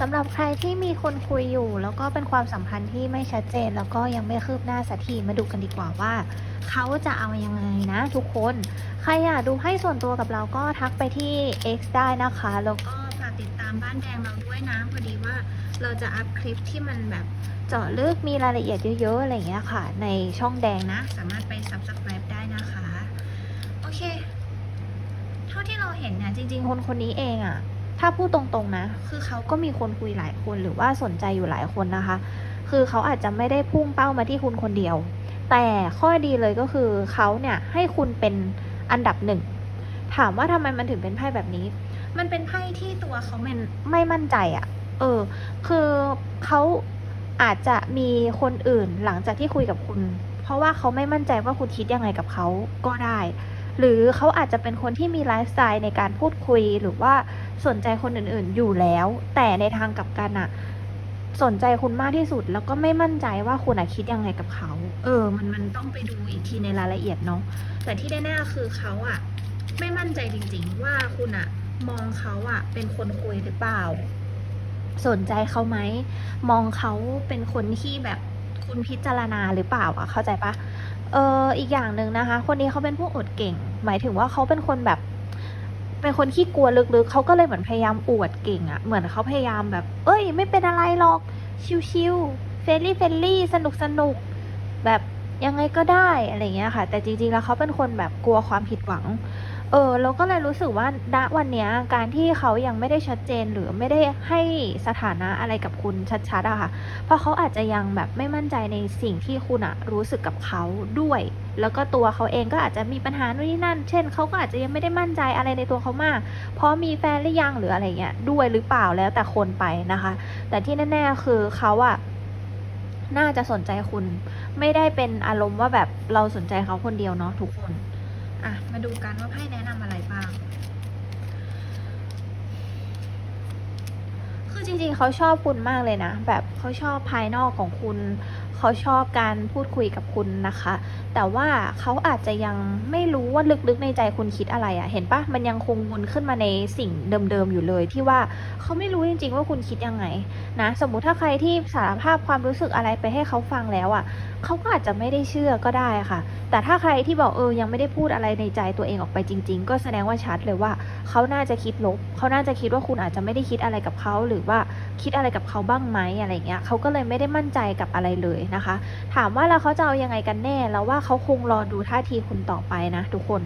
สำหรับใครที่มีคนคุยอยู่ แล้วก็เป็นความสัมพันธ์ที่ไม่ชัดเจน แล้วก็ยังไม่คืบหน้าสักทีมาดูกันดีกว่าว่า เขาจะเอายังไงนะทุกคน ใครอยากดูให้ส่วนตัวกับเราก็ทักไปที่ X ได้นะคะ แล้วก็ฝากติดตามบ้านแดงเราด้วยนะพอดีว่าเราจะอัพคลิปที่มันแบบเจาะลึกมีรายละเอียดเยอะๆอะไรอย่างเงี้ยค่ะ ในช่องแดงนะ สามารถไป subscribe ได้นะคะ โอเค เท่าที่เราเห็นเนี่ยจริง ๆ คนคนนี้เองอะ ถ้าพูดตรงๆนะ คือเขาก็มีคนคุยหลายคนหรือว่าสนใจอยู่หลายคนนะคะ คือเขาอาจจะไม่ได้พุ่งเป้ามาที่คุณคนเดียว แต่ข้อดีเลยก็คือเขาเนี่ยให้คุณเป็นอันดับหนึ่ง ถามว่าทำไมมันถึงเป็นไพ่แบบนี้ มันเป็นไพ่ที่ตัวเขามันไม่มั่นใจอะ่ะ เออ คือเขาอาจจะมีคนอื่นหลังจากที่คุยกับคุณ เพราะว่าเขาไม่มั่นใจว่าคุณคิดยังไงกับเขาก็ได้ หรือเขาอาจจะเป็นคนที่มีไลฟ์สไตล์ในการพูดคุยหรือว่า สนใจคนอื่นๆอยู่แล้ว แต่ในทางกลับกันอะสนใจคุณมากที่สุด แล้วก็ไม่มั่นใจว่าคุณอะคิดยังไงกับเขา เออ มันมันต้องไปดูอีกทีในรายละเอียดเนาะแต่ที่แน่ๆคือเขาอะไม่มั่นใจจริง ๆ ว่าคุณอะมองเขาอะเป็นคนคุยหรือเปล่า สนใจเขาไหมมองเขาเป็นคนที่แบบคุณพิจารณาหรือเปล่าอะเข้าใจปะเอออีกอย่างหนึ่งนะคะ คนนี้เขาเป็นผู้อดเก่ง หมายถึงว่าเขาเป็นคนแบบ เป็นคนขี้กลัวลึกๆเขาก็เลยเหมือนพยายามอวดเก่งอะเหมือนเขาพยายามแบบ เอ้ย ไม่เป็นอะไรหรอก ชิวๆเฟรนลี่เฟรนลี่สนุกสนุกแบบยังไงก็ได้อะไรเงี้ยค่ะ แต่จริงๆแล้วเขาเป็นคนแบบกลัวความผิดหวัง เออเราก็เลยรู้สึกว่าณวันเนี้ยการที่เขายังไม่ได้ชัดเจนหรือไม่ได้ให้สถานะอะไรกับคุณชัดๆอะค่ะ เพราะเขาอาจจะยังแบบไม่มั่นใจในสิ่งที่คุณอะรู้สึกกับเขาด้วย แล้วก็ตัวเขาเองก็อาจจะมีปัญหาโน่นนี่นั่น เช่นเขาก็อาจจะยังไม่ได้มั่นใจอะไรในตัวเขามาก เพราะมีแฟนหรือยังหรืออะไรเงี้ยด้วยหรือเปล่าแล้วแต่คนไปนะคะ แต่ที่แน่ๆคือเขาอะน่าจะสนใจคุณ ไม่ได้เป็นอารมณ์ว่าแบบเราสนใจเขาคนเดียวเนาะทุกคน อะ มาดูกันว่าไพ่แนะนำอะไรบ้าง คือ จริงๆ เขาชอบคุณมากเลยนะ แบบเขาชอบภายนอกของคุณ เขาชอบการพูดคุยกับคุณนะคะ แต่ว่าเขาอาจจะยังไม่รู้ว่าลึกๆในใจคุณคิดอะไรอะ่ะ เห็นปะมันยังคงวนขึ้นมาในสิ่งเดิมๆอยู่เลย ที่ว่าเขาไม่รู้จริงๆ ว่าคุณคิดยังไงนะ สมมุติถ้าใครที่สารภาพความรู้สึกอะไรไปให้เขาฟังแล้วอะ่ะเขาก็อาจจะไม่ได้เชื่อก็ได้ค่ะ แต่ถ้าใครที่บอกเออยังไม่ได้พูดอะไรในใจตัวเองออกไปจริง ๆ ก็แสดงว่าชัดเลยว่าเขาน่าจะคิดลบเขาน่าจะคิดว่าคุณอาจจะไม่ได้คิดอะไรกับเขาหรือว่าว่าคิดอะไรกับเขาบ้างไหมอะไรเงี้ยเขาก็เลยไม่ได้มั่นใจกับอะไรเลยนะคะ ถามว่าแล้วเขาจะเอายังไงกันแน่ แล้วว่าเขาคงรอดูท่าทีคุณต่อไปนะทุกคน